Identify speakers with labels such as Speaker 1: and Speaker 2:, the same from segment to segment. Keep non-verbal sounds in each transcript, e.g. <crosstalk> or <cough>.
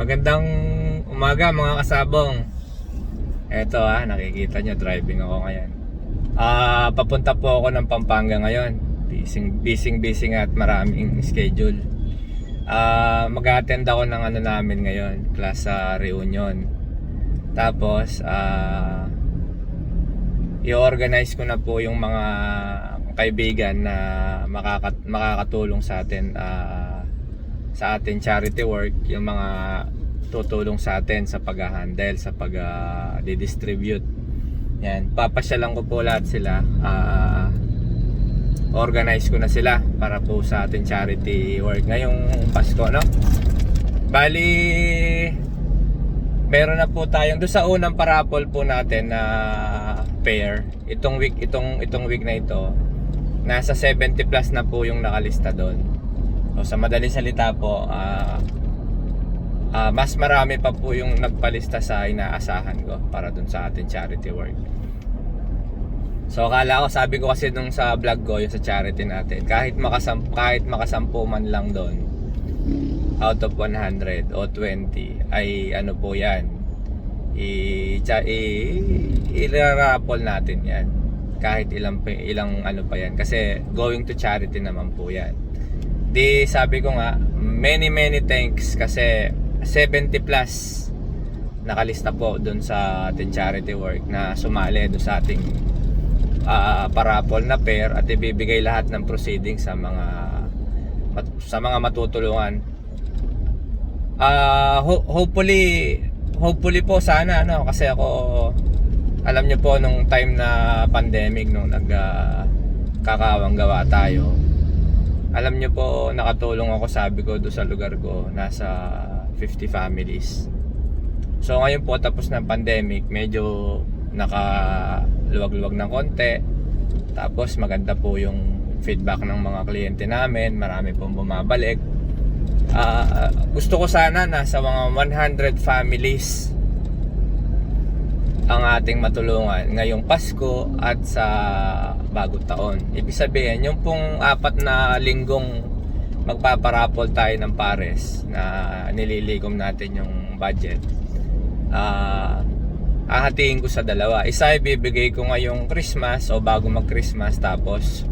Speaker 1: Magandang umaga mga kasabong. Eto ah, nakikita nyo, driving ako ngayon. Ah, papunta po ako ng Pampanga ngayon. Busy, busy nga at maraming schedule. Ah, mag-attend ako ng ano namin ngayon, class sa reunion. Tapos, ah, i-organize ko na po yung mga kaibigan na makakat makakatulong sa atin ah, sa atin charity work, yung mga tutulong sa atin sa pag-handle, sa pag-distribute. Yan, papasyalan ko po lahat sila. Ah, organize ko na sila para po sa ating charity work ngayong Pasko, no? Bali, meron na po tayong doon sa unang parapol po natin na pair. Itong week, itong itong week na ito, nasa 70 plus na po yung nakalista doon. So sa madaling salita po, ah ah, mas marami pa po yung nagpalista sa inaasahan ko para dun sa ating charity work. So akala ko, sabi ko kasi nung sa vlog ko, yung sa charity natin, kahit makasam kahit makasampu man lang doon, out of 100 o 20 ay ano po yan i, cha, i, ilarapol natin yan. Kahit ilang ilang ano pa yan. Kasi going to charity naman po yan. Di sabi ko nga many many thanks kasi 70 plus nakalista po dun sa ating charity work na sumali dun sa ating ah, parapol na pair at ibibigay lahat ng proceedings sa mga sa mga matutulungan Ah, ho- hopefully hopefully po sana ano kasi ako alam niyo po nung time na pandemic nung nag ah, kakawang gawa tayo. Alam niyo po nakatulong ako sabi ko do sa lugar ko nasa 50 families. So ngayon po tapos ng pandemic, medyo nakaluwag-luwag ng konti. Tapos maganda po yung feedback ng mga kliyente namin, marami pong bumabalik. Ah, gusto ko sana nasa mga 100 families ang ating matulungan ngayong Pasko at sa bagong taon. Ibig sabihin, yung pong apat na linggong magpaparapol tayo ng pares na nililigom natin yung budget. Ah, ahatiin ko sa dalawa. Isa ibibigay ko ngayong Christmas o bago mag-Christmas tapos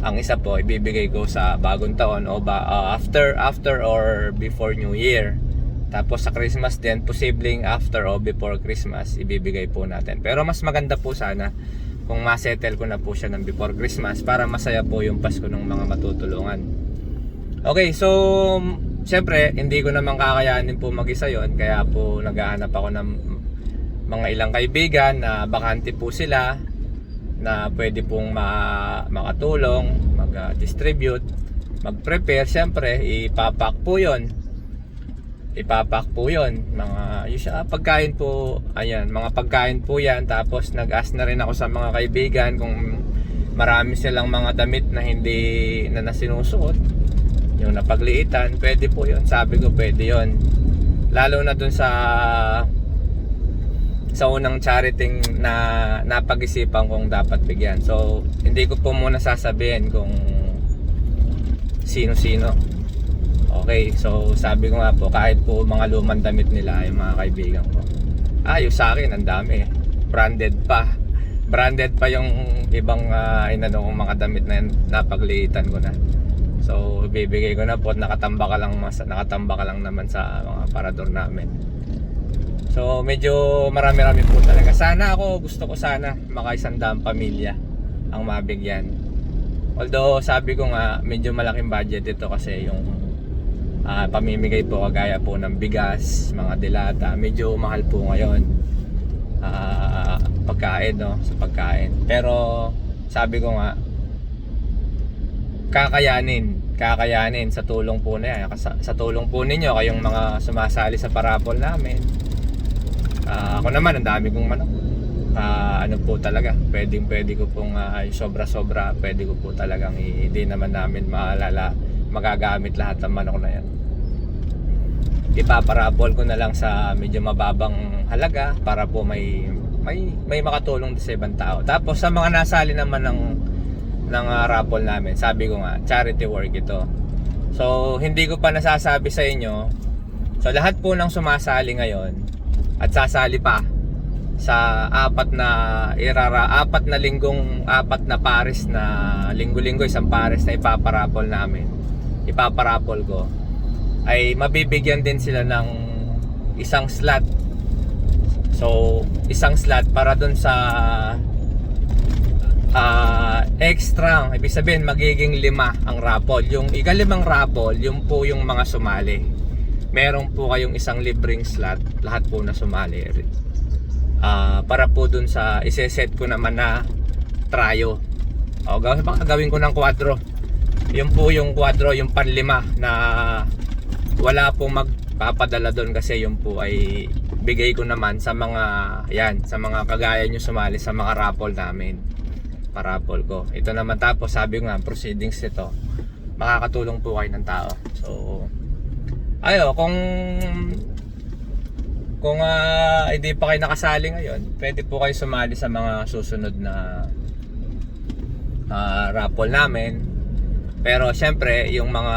Speaker 1: ang isa po ibibigay ko sa bagong taon o ba, ah, after after or before New Year. Tapos sa Christmas din, posibleng after o before Christmas, ibibigay po natin. Pero mas maganda po sana kung masettle ko na po siya ng before Christmas para masaya po yung Pasko ng mga matutulungan. Okay, so syempre hindi ko naman kakayanin po mag-isa yon kaya po naghahanap ako ng mga ilang kaibigan na bakante po sila na pwede pong ma- makatulong, mag-distribute, mag-prepare, syempre ipapak po yon ipapak po yon mga usual, pagkain po ayan mga pagkain po yan. Tapos nag-ask na rin ako sa mga kaibigan kung marami silang mga damit na hindi na nasinusuot yung napagliitan pwede po yon sabi ko pwede yon lalo na dun sa sa unang charity na napag-isipan kong dapat bigyan so hindi ko po muna sasabihin kung sino-sino Okay, so sabi ko nga po, kahit po mga lumang damit nila, yung mga kaibigan ko. Ayos sa akin, ang dami. Branded pa. Branded pa yung ibang uh, inano mga damit na napagliitan ko na. So, bibigay ko na po, nakatamba ka lang, mas, nakatamba ka lang naman sa mga parador namin. So, medyo marami-rami po talaga. Sana ako, gusto ko sana makaisandang pamilya ang mabigyan. Although, sabi ko nga, medyo malaking budget ito kasi yung Ah, pamimigay po kagaya po ng bigas, mga dilata. Medyo mahal po ngayon. Ah, pagkain, no? Sa pagkain. Pero sabi ko nga kakayanin, kakayanin sa tulong po na yan. Sa, sa tulong po ninyo kayong mga sumasali sa parapol namin. Ah, ako naman ang dami kong manok. Ah, ano po talaga, pwedeng pwede ko pong yung sobra-sobra, pwede ko po talagang hindi naman namin maalala magagamit lahat ng manok na yan ipaparapol ko na lang sa medyo mababang halaga para po may may may makatulong sa ibang tao. Tapos sa mga nasali naman ng ng uh, raffle namin, sabi ko nga, charity work ito. So, hindi ko pa nasasabi sa inyo. So lahat po ng sumasali ngayon at sasali pa sa apat na irara apat na linggong apat na pares na linggo-linggo isang pares na ipaparapol namin ipaparapol ko ay mabibigyan din sila ng isang slot. So isang slot para dun sa ah extra. Ibig sabihin magiging lima ang raffle yung ikalimang raffle yung po yung mga sumali. Meron po kayong isang libreng slot lahat po na sumali. Ah, para po dun sa iseset ko naman na trayo o gawin, baka gawin ko ng kwadro yun po yung kwadro yung panlima na wala pong magpapadala doon kasi yun po ay bigay ko naman sa mga yan sa mga kagaya nyo sumali sa mga raffle namin parapol ko ito naman tapos sabi nga proceedings ito makakatulong po kayo ng tao so ayo kung kung ah, hindi pa kayo nakasali ngayon, pwede po kayo sumali sa mga susunod na ah, raffle namin. Pero syempre, yung mga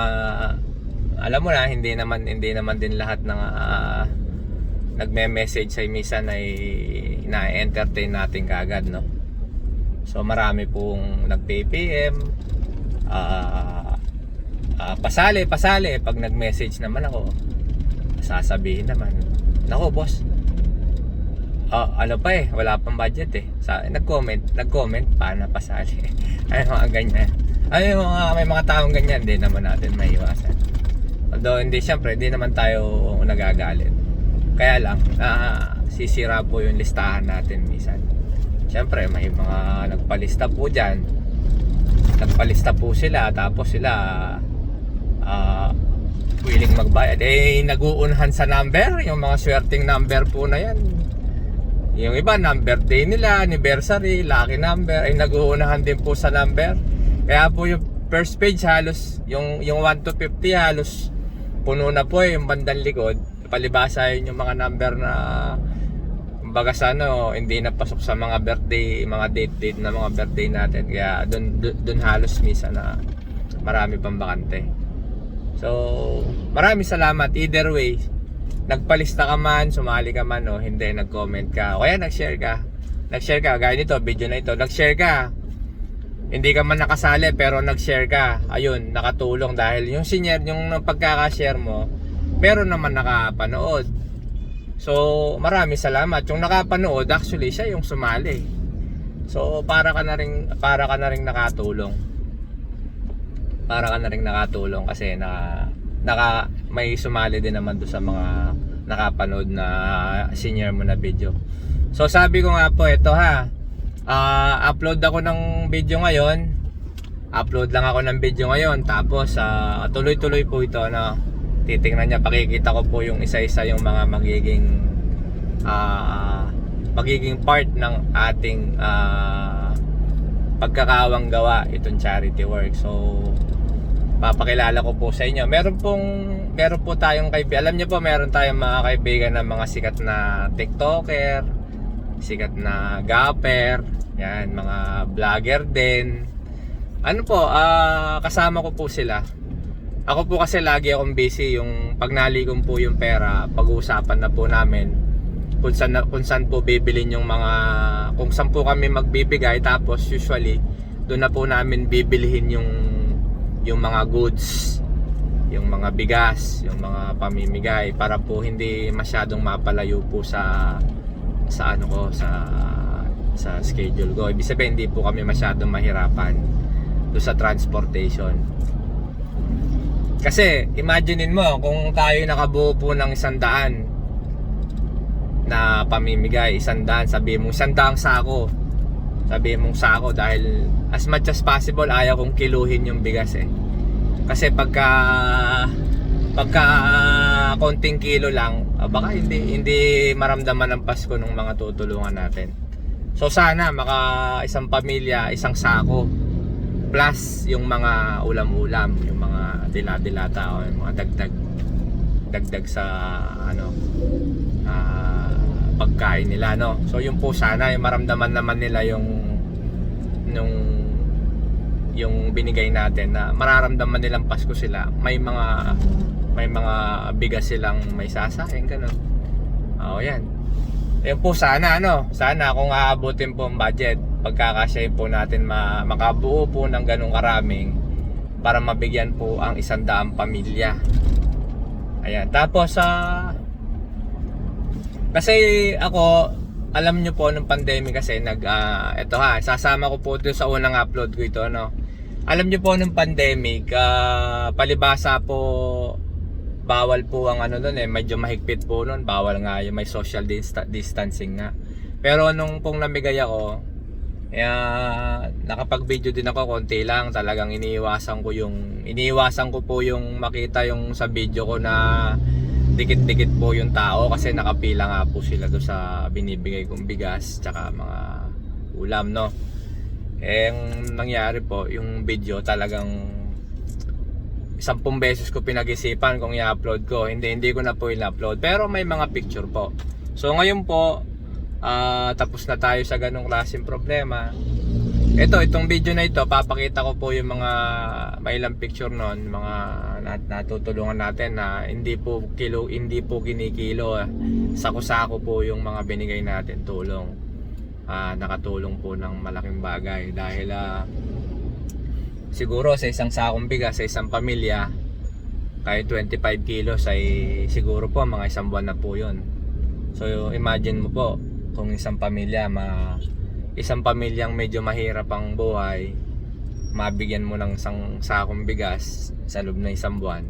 Speaker 1: alam mo na hindi naman hindi naman din lahat ng ah, nagme-message sa misan ay na-entertain natin kagad, no. So marami pong nag-PPM ah ah, pasali, pasali pag nag-message naman ako. Sasabihin naman, Nako, boss. Ah, ano pa eh, wala pang budget eh. Sa, nag-comment, nag-comment pa na pasali. <laughs> Ay, mga ganyan. Ay, mga, may mga taong ganyan, hindi naman natin maiwasan. Although, hindi, syempre, hindi naman tayo nagagalit. Kaya lang, ah, sisira po yung listahan natin minsan. Syempre, may mga nagpalista po dyan. Nagpalista po sila, tapos sila, ah, willing magbayad. Eh naguunhan sa number yung mga swerting number po na yan. Yung iba number day nila anniversary lucky number ay naguunahan din po sa number. Kaya po yung first page halos yung yung 1 to 50 halos puno na po eh, yung bandang likod. Palibasa yun yung mga number na kumbaga sa ano hindi na pasok sa mga birthday mga date date na mga birthday natin kaya dun, dun halos misa na marami pang bakante So, maraming salamat either way. Nagpalista ka man, sumali ka man o hindi, nag-comment ka. O kaya nag-share ka. Nag-share ka, gaya nito, video na ito. Nag-share ka. Hindi ka man nakasali pero nag-share ka. Ayun, nakatulong dahil yung senior, yung pagkaka-share mo, meron naman nakapanood. So, maraming salamat. Yung nakapanood, actually, siya yung sumali. So, para ka na rin, para ka na rin nakatulong para ka na rin nakatulong kasi na naka may sumali din naman do sa mga nakapanood na senior mo na video. So sabi ko nga po ito ha. ah, upload ako ng video ngayon. Upload lang ako ng video ngayon tapos ah, tuloy-tuloy po ito na titingnan niya pakikita ko po yung isa-isa yung mga magiging ah, magiging part ng ating ah, pagkakawang gawa itong charity work. So papakilala ko po sa inyo. Meron pong meron po tayong kaibigan. Alam niyo po, meron tayong mga kaibigan na mga sikat na TikToker, sikat na gapper, yan, mga vlogger din. Ano po, ah kasama ko po sila. Ako po kasi lagi akong busy yung pag naligom po yung pera, pag-uusapan na po namin kung saan, kung saan po bibilin yung mga kung saan po kami magbibigay. Tapos usually doon na po namin bibilihin yung yung mga goods yung mga bigas yung mga pamimigay para po hindi masyadong mapalayo po sa sa ano ko sa sa schedule ko. Ibig sabihin hindi po kami masyadong mahirapan do sa transportation kasi imaginein mo kung tayo nakabuo po ng isang daan na pamimigay isang daan sabi mo isang daang sako sabi mong sako dahil as much as possible ayaw kong kiluhin yung bigas eh. Kasi pagka pagka konting kilo lang ah, baka hindi hindi maramdaman ng Pasko ng mga tutulungan natin. So sana maka isang pamilya isang sako plus yung mga ulam-ulam yung mga dila-dilata o yung mga dagdag dagdag sa ano ah, pagkain nila no so yun po sana yung maramdaman naman nila yung nung yung binigay natin na mararamdaman nilang Pasko sila may mga may mga bigas silang may sasayang ganun. Oo, yan. Yan po sana ano, sana kung aabutin po ang budget, pagkakasyahin po natin ma makabuo po ng ganung karaming para mabigyan po ang isang daang pamilya. Ayan, tapos sa kasi ako alam nyo po nung pandemic kasi nag ah, eto ha, sasama ko po ito sa unang upload ko ito no. Alam nyo po nung pandemic, ah, palibasa po bawal po ang ano doon eh, medyo mahigpit po noon, bawal nga yung may social dista- distancing nga. Pero nung pong namigay ako, kaya nakapag-video din ako konti lang, talagang iniiwasan ko yung iniiwasan ko po yung makita yung sa video ko na dikit-dikit po yung tao kasi nakapila nga po sila do sa binibigay kong bigas tsaka mga ulam no. Eh, ang nangyari po, yung video talagang sampung beses ko pinag-isipan kung i-upload ko. Hindi, hindi ko na po in-upload. Pero may mga picture po. So ngayon po, ah, tapos na tayo sa ganong klaseng problema. Ito, itong video na ito, papakita ko po yung mga mailang picture nun, mga nat natutulungan natin na hindi po kilo, hindi po kinikilo. Sako-sako po yung mga binigay natin tulong. Ah, nakatulong po ng malaking bagay dahil ah, siguro sa isang sakong bigas sa isang pamilya kahit 25 kilos ay siguro po mga isang buwan na po yun. So imagine mo po kung isang pamilya ma isang pamilyang medyo mahirap ang buhay mabigyan mo ng isang sakong bigas sa loob ng isang buwan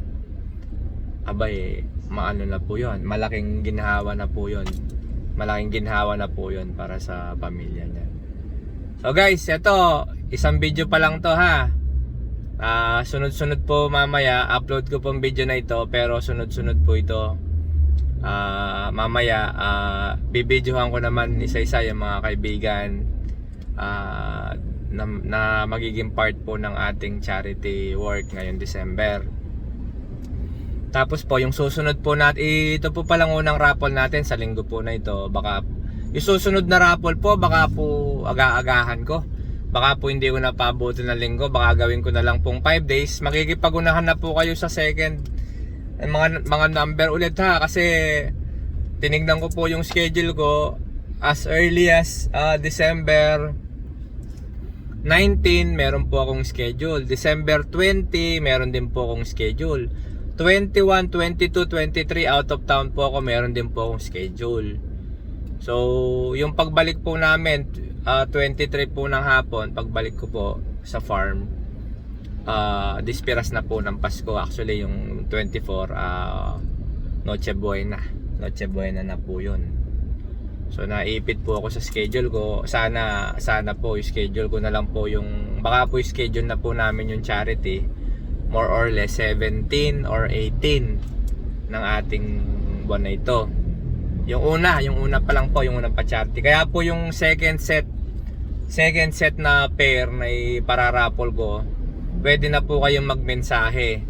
Speaker 1: abay maano na po yun malaking ginhawa na po yun. Malaking ginhawa na po yun para sa pamilya niya. So guys eto isang video pa lang to ha Ah, sunod-sunod po mamaya upload ko pong video na ito pero sunod-sunod po ito. Ah, mamaya ah bibidyohan ko naman isa-isa yung mga kaibigan ah na, na magiging part po ng ating charity work ngayong December. Tapos po yung susunod po natin ito po palang unang raffle natin sa linggo po na ito. Baka yung susunod na raffle po baka po aga-agahan ko baka po hindi ko na paabutin ng linggo baka gawin ko na lang pong 5 days. Makikipagunahan na po kayo sa second eh, mga mga number ulit ha? Kasi tinignan ko po yung schedule ko as early as ah, December 19 meron po akong schedule. December 20 meron din po akong schedule. 21, 22, 23 out of town po ako meron din po akong schedule. So yung pagbalik po namin ah, 23 po ng hapon pagbalik ko po sa farm. Ah dispiras na po ng Pasko. Actually yung 24 ah Noche Buena. Noche Buena na po yun. So naipit po ako sa schedule ko. Sana sana po yung schedule ko na lang po yung baka po yung schedule na po namin yung charity. More or less 17 or 18 ng ating buwan na ito yung una, yung una pa lang po, yung unang pa-charity. Kaya po yung second set, second set na pair na ipararapol ko, pwede na po kayong magmensahe.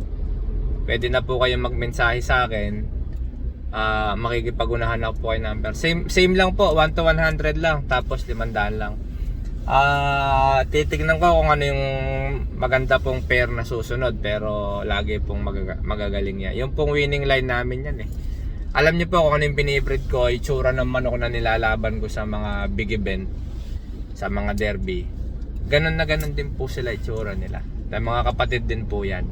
Speaker 1: Pwede na po kayong magmensahe sa akin. Ah, makikipagunahan ako po kayo number. Same same lang po, 1 to 100 lang, tapos 500 lang. Ah, titignan ko kung ano yung maganda pong pair na susunod pero lagi pong magaga- magagaling yan. Yung pong winning line namin yan eh. Alam niyo po kung ano yung binibreed ko, itsura ng manok na nilalaban ko sa mga big event, sa mga derby. Ganon na ganon din po sila itsura nila. Na mga kapatid din po yan.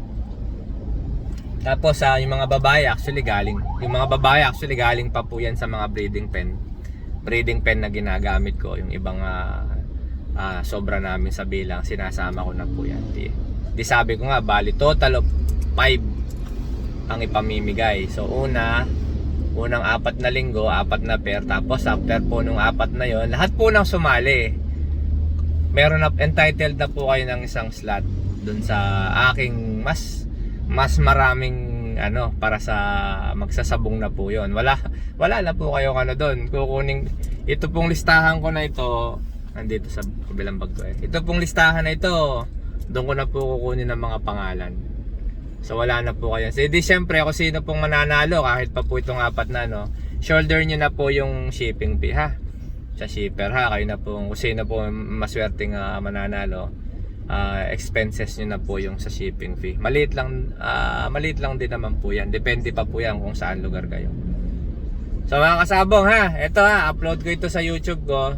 Speaker 1: Tapos sa yung mga babae actually galing, yung mga babae actually galing pa po yan sa mga breeding pen. Breeding pen na ginagamit ko, yung ibang ah, ah, sobra namin sa bilang, sinasama ko na po yan. Di, di sabi ko nga, bali total of 5 ang ipamimigay. So una, unang apat na linggo, apat na pair. Tapos after po nung apat na yon lahat po nang sumali. Meron na, entitled na po kayo ng isang slot dun sa aking mas mas maraming ano para sa magsasabong na po yon wala wala na po kayo ano doon kukuning ito pong listahan ko na ito nandito sa kabilang bag ko eh ito pong listahan na ito doon ko na po kukunin ng mga pangalan So wala na po kayo. So di syempre ako sino pong mananalo kahit pa po itong apat na no. Shoulder nyo na po yung shipping fee ha. Sa shipper ha. Kayo na po kung sino po maswerteng uh, mananalo. ah, expenses nyo na po yung sa shipping fee. Maliit lang, ah, maliit lang din naman po yan. Depende pa po yan kung saan lugar kayo. So mga kasabong ha, ito ha, upload ko ito sa YouTube ko.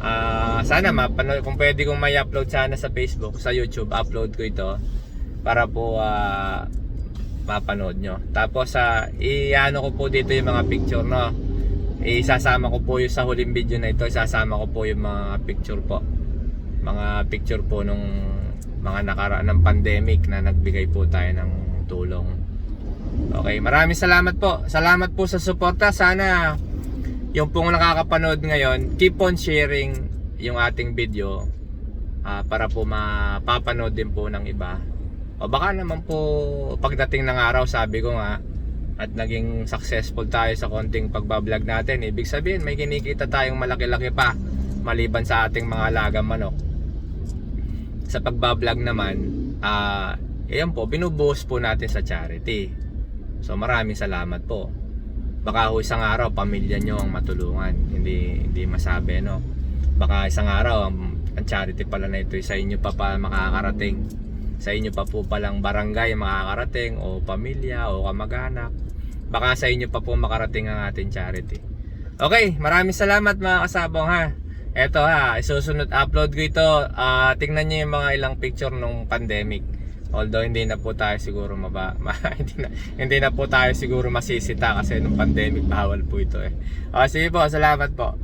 Speaker 1: Ah, sana mapanood kung pwede kong may upload sana sa Facebook, sa YouTube, upload ko ito para po ah, mapanood nyo. Tapos sa iano ko po dito yung mga picture no. Isasama ko po yung sa huling video na ito, isasama ko po yung mga picture po. Mga picture po nung mga nakaraan ng pandemic na nagbigay po tayo ng tulong. Okay, maraming salamat po. Salamat po sa suporta. Sana yung pong nakakapanood ngayon, keep on sharing yung ating video ah, para po mapapanood din po ng iba. O baka naman po pagdating ng araw, sabi ko nga, at naging successful tayo sa konting pagbablog natin, ibig sabihin may kinikita tayong malaki-laki pa maliban sa ating mga alagang manok. Sa pagbablog naman, ah, ayan po, binubuhos po natin sa charity. So maraming salamat po. Baka ho isang araw pamilya nyo ang matulungan. Hindi hindi masabi no. Baka isang araw ang, ang charity pala na ito sa inyo pa pa makakarating. Sa inyo pa po palang barangay makakarating o pamilya o kamag-anak. Baka sa inyo pa po makarating ang ating charity. Okay, maraming salamat mga kasabong ha. Eto ha, isusunod upload ko ito. Ah, tingnan niyo yung mga ilang picture nung pandemic. Although hindi na po tayo siguro maba, <laughs> ma, hindi na hindi na po tayo siguro masisita kasi nung pandemic bawal po ito eh. Ah, sige po, salamat po.